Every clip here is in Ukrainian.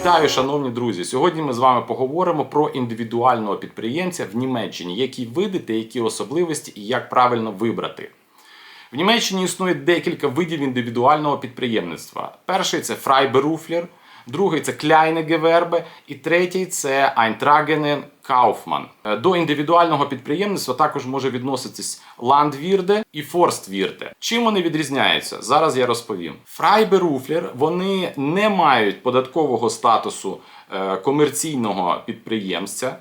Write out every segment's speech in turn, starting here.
Вітаю, шановні друзі! Сьогодні ми з вами поговоримо про індивідуального підприємця в Німеччині, які види та які особливості і як правильно вибрати. В Німеччині існує декілька видів індивідуального підприємництва. Перший це Фрайберуфлер, другий це Кляйне Gewerbe і третій це Eintragenen Kaufmann. Е, До індивідуального підприємництва також може відноситись ландвірде і форствірде. Чим вони відрізняються? Зараз я розповім. Фрайберуфлер вони не мають податкового статусу е, комерційного підприємця,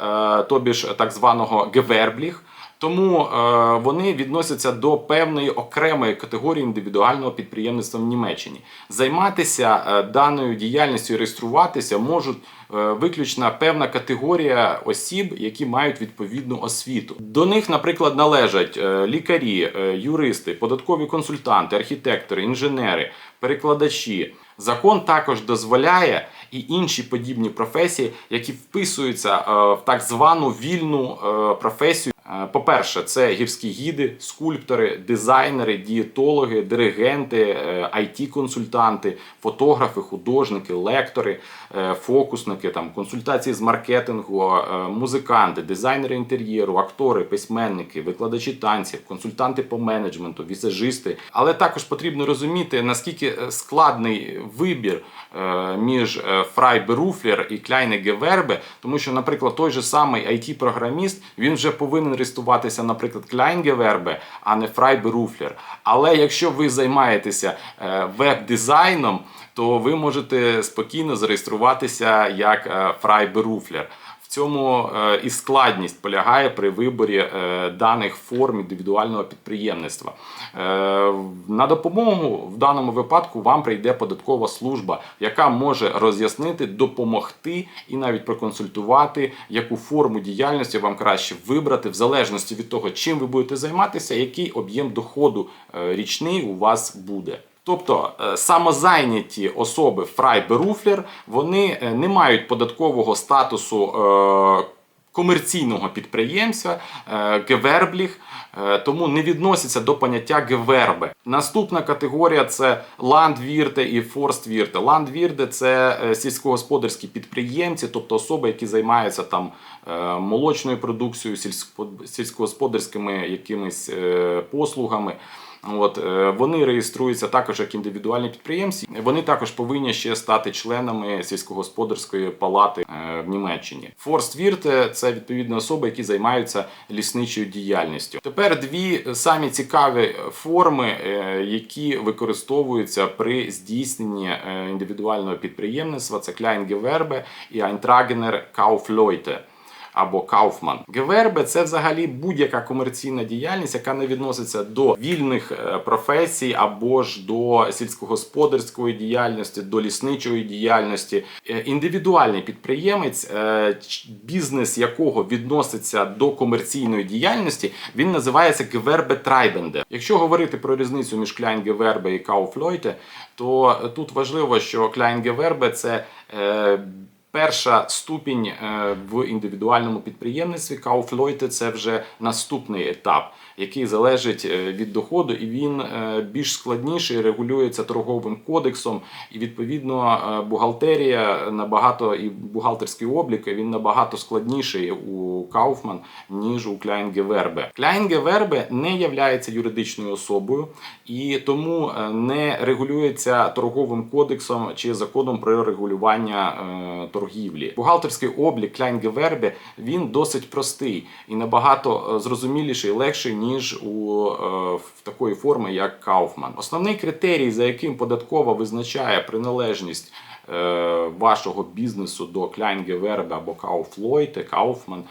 е, тобі ж так званого Gewerblich, тому е, вони відносяться до певної окремої категорії індивідуального підприємництва в Німеччині. Займатися е, даною діяльністю і реєструватися можуть е, виключно певна категорія осіб, які мають відповідну освіту. До них, наприклад, належать лікарі, юристи, податкові консультанти, архітектори, інженери, перекладачі. Закон також дозволяє і інші подібні професії, які вписуються в так звану вільну професію. Е, По-перше, це гірські гіди, скульптори, дизайнери, дієтологи, диригенти, it консультанти фотографи, художники, лектори, е, фокусники, там консультації з маркетингу, е, музиканти, дизайнери інтер'єру, актори, письменники, викладачі танців, консультанти по менеджменту, візажисти. Але також потрібно розуміти наскільки е, складний вибір е, між е, Freiberufler і Kleine Gewerbe, тому що, наприклад, той же самий IT-програміст він вже повинен реєструватися, наприклад, Klein Gewerbe, а не Freiberufler. Але якщо ви займаєтеся е, веб-дизайном, то ви можете спокійно зареєструватися як е, Freiberufler. В цьому е, і складність полягає при виборі е, даних форм індивідуального підприємництва. На допомогу в даному випадку вам прийде податкова служба, яка може роз'яснити, допомогти і навіть проконсультувати, яку форму діяльності вам краще вибрати, в залежності від того, чим ви будете займатися, який об'єм доходу річний у вас буде. Тобто е, самозайняті особи Freiberufler, вони е, не мають податкового статусу е, комерційного е, е, тому не відносяться до поняття Gewerbe. Наступна категорія це Landwirte і Forstwirte. Landwirte – це сільськогосподарські підприємці, тобто особи, які займаються там молочною продукцією, сільсько- сільськогосподарськими якимись послугами. От е, вони реєструються також як індивідуальні підприємці. Вони також повинні ще стати членами сільськогосподарської палати е, в Німеччині. Форствірте це відповідно особи, які займаються лісничою діяльністю. Тепер дві самі цікаві форми, е, які використовуються при здійсненні індивідуального підприємництва. Це Kleingewerbe і Eintragener Kaufleute або Кауфман. Гевербе це взагалі будь-яка комерційна діяльність, яка не відноситься до вільних е, професій або ж до сільськогосподарської діяльності, до лісничої діяльності. Е, Індивідуальний підприємець, е, бізнес якого відноситься до комерційної діяльності, він називається Гевербе Трайбенде. Якщо говорити про різницю між Kleingеwerbe і Kaufleute, то тут важливо, що Kleingеwerbe – це е, Перша ступінь е, в індивідуальному підприємництві Kaufleute – це вже наступний етап, який залежить е, від доходу, і він е, більш складніший, регулюється торговим кодексом, і відповідно бухгалтерія набагато і бухгалтерський облік він набагато складніший у Kaufman, ніж у Kleingewerbe. Kleingewerbe не являється юридичною особою і тому не регулюється торговим кодексом чи законом про регулювання е, торгівлі. Бухгалтерський облік Kleingewerbe він досить простий і набагато е, зрозуміліший, легший ніж у е, в такої форми, як Kaufman. Основний критерій, за яким податкова визначає приналежність е, вашого бізнесу до Kleingewerbe або Kaufleute,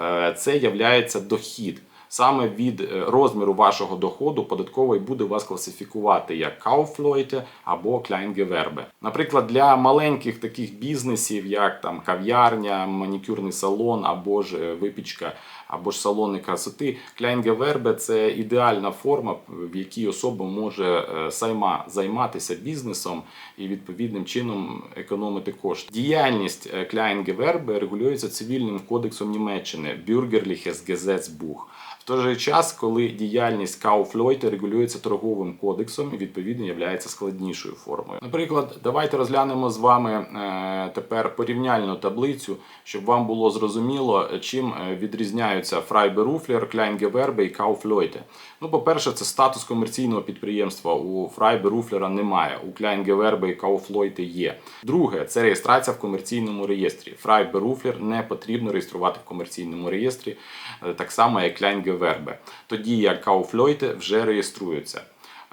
е, це являється дохід. Саме від е, розміру вашого доходу податковий буде вас класифікувати як Kaufleute або Kleingewerbe. Наприклад, для маленьких таких бізнесів, як там кав'ярня, манікюрний салон або ж е, випічка, або ж салони красоти, Kleingewerbe – це ідеальна форма, в якій особа може е, сама займатися бізнесом і відповідним чином економити кошти. Діяльність Kleingewerbe регулюється цивільним кодексом Німеччини Bürgerliches Gesetzbuch. В той же час, коли діяльність Кауфлойте регулюється торговим кодексом і відповідно є складнішою формою. Наприклад, давайте розглянемо з вами е, тепер порівняльну таблицю, щоб вам було зрозуміло, чим е, відрізняються Фрайберуфлер, Кляйнгевербе і Кауфлойте. Ну, по-перше, це статус комерційного підприємства. У Фрайберуфлера немає, у Кляйнгевербе і Кауфлойте є. Друге, це реєстрація в комерційному реєстрі. Фрайберуфлер не потрібно реєструвати в комерційному реєстрі, е, так само як Кляйнгевербе. Тоді як Кауфлойте вже реєструється.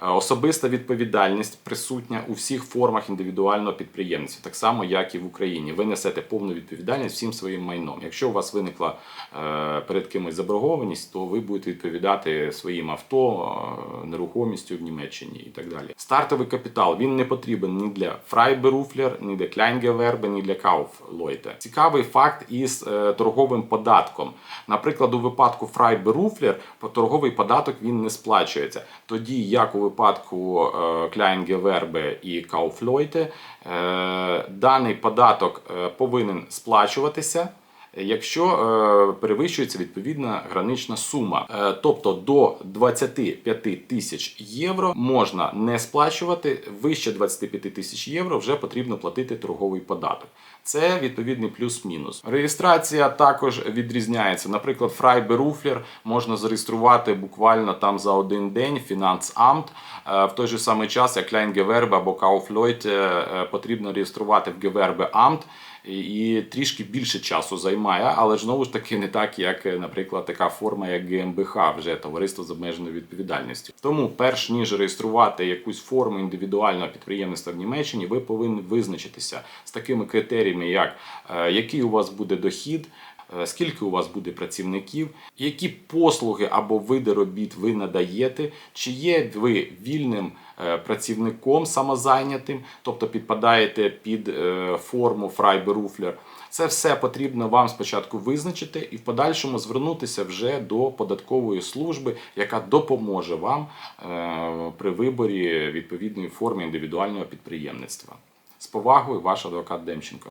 Е, Особиста відповідальність присутня у всіх формах індивідуального підприємництва, так само як і в Україні. Ви несете повну відповідальність всім своїм майном. Якщо у вас виникла е, перед кимось заборгованість, то ви будете відповідати своїм авто, е, нерухомістю в Німеччині і так далі. Стартовий капітал він не потрібен ні для Фрайберуфлер, ні для Кляйнгевербе, ні для Кауфлойте. Цікавий факт із торговим податком. Наприклад, у випадку Фрайберуфлер торговий податок він не сплачується. Тоді як у випадку е, Кляйнгевербе і Кауфлойте, е, даний податок е, повинен сплачуватися. Якщо е, перевищується відповідна гранична сума, Е, тобто до 25 тисяч євро можна не сплачувати, вище 25 тисяч євро вже потрібно платити торговий податок. Це відповідний плюс-мінус. Реєстрація також відрізняється. Наприклад, Фрайберуфлер можна зареєструвати буквально там за один день Фінансамт. Е, В той же самий час, як Кляйнгевербе або Кауфлойте е, потрібно реєструвати в Амт і трішки більше часу займає, але ж знову ж таки не так, як, е, наприклад, така форма, як ГМБХ, вже товариство з обмеженою відповідальністю. Тому, перш ніж реєструвати якусь форму індивідуального підприємництва в Німеччині, ви повинні визначитися з такими критеріями, як е, який у вас буде дохід. Е, Скільки у вас буде працівників, які послуги або види робіт ви надаєте, чи є ви вільним е, працівником самозайнятим, тобто підпадаєте під е, форму Фрайберуфлер. Це все потрібно вам спочатку визначити і в подальшому звернутися вже до податкової служби, яка допоможе вам при виборі відповідної форми індивідуального підприємництва. З повагою, ваш адвокат Демченко.